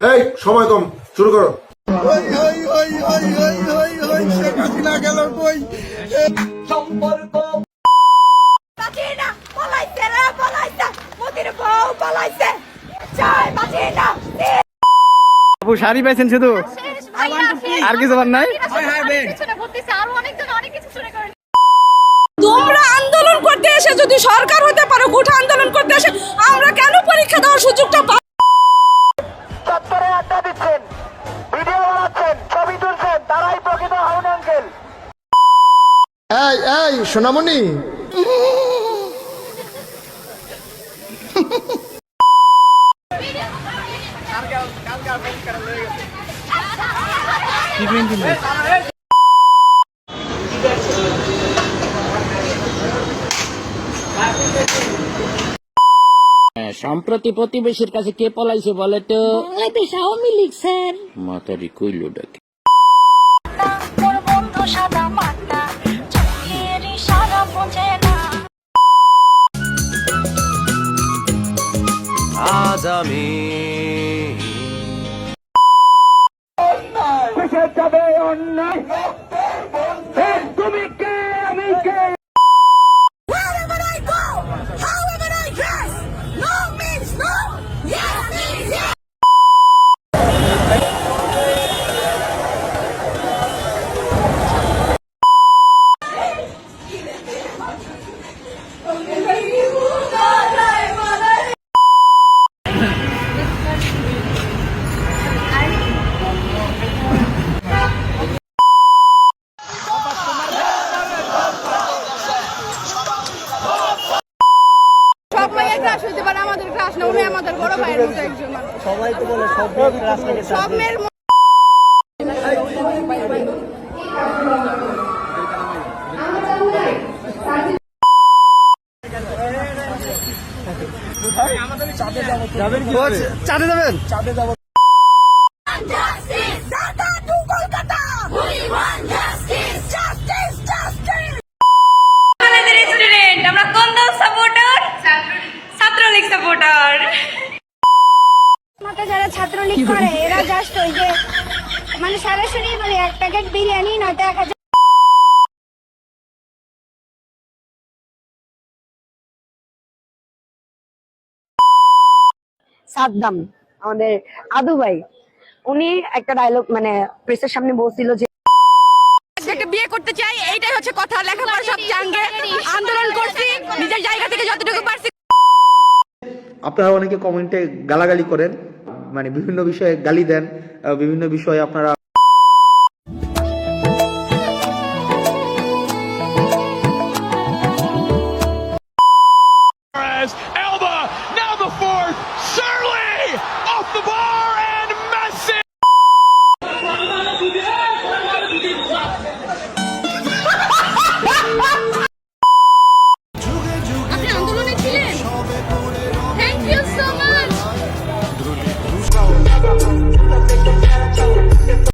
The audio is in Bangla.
এই সময় কম শুরু করো। ওই ওই ওই ওই ওই ওই ওই শেখ হাসিনা গেল কই? বাঁচিয়ে পলাইছে রে পলাইছে। মোদির বউ পলাইছে। চাই বাঁচিয়ে না আপু শাড়ি পাইছেন শুধু? আর কিছু নাই? তোমরা আন্দোলন করতে এসে যদি সরকার হতে পারো গুঠা আন্দোলন করতে এসে আমরা কেন পরীক্ষা দেওয়ার সুযোগটা এই এই সোনামণি। সম্প্রতি প্রতিবেশীর কাছে কে পলাইছে বলে তো? Bangladesh Awami League sir. মাতারি কইল ডাকে। সাদা আজ আমি Wherever উনি আমাদের বড় ভাইয়ের মতো একজন মানুষ। সবাই তো বলে সব মেয়ের রাস্তাকে সব মেয়ের চাঁদে যাবেন চাঁদে যাবেন? করে? এরা জাস্ট ওই যে মানে সরাসরি বলে এক প্যাকেট বিরিয়ানি নয়তো এক হাজার সাদ্দাম আমাদের আদু ভাই উনি একটা ডায়লগ মানে প্রেসের সামনে বলছিল যে বিয়ে করতে চাই এইটাই হচ্ছে কথা। লেখাপড়া সব জাঙ্গে। আন্দোলন করছি নিজের জায়গা থেকে যতটুকু পারছি। আপনারা অনেকে কমেন্টে গালাগালি করেন। মানে বিভিন্ন বিষয়ে গালি দেন বিভিন্ন বিষয়ে আপনারা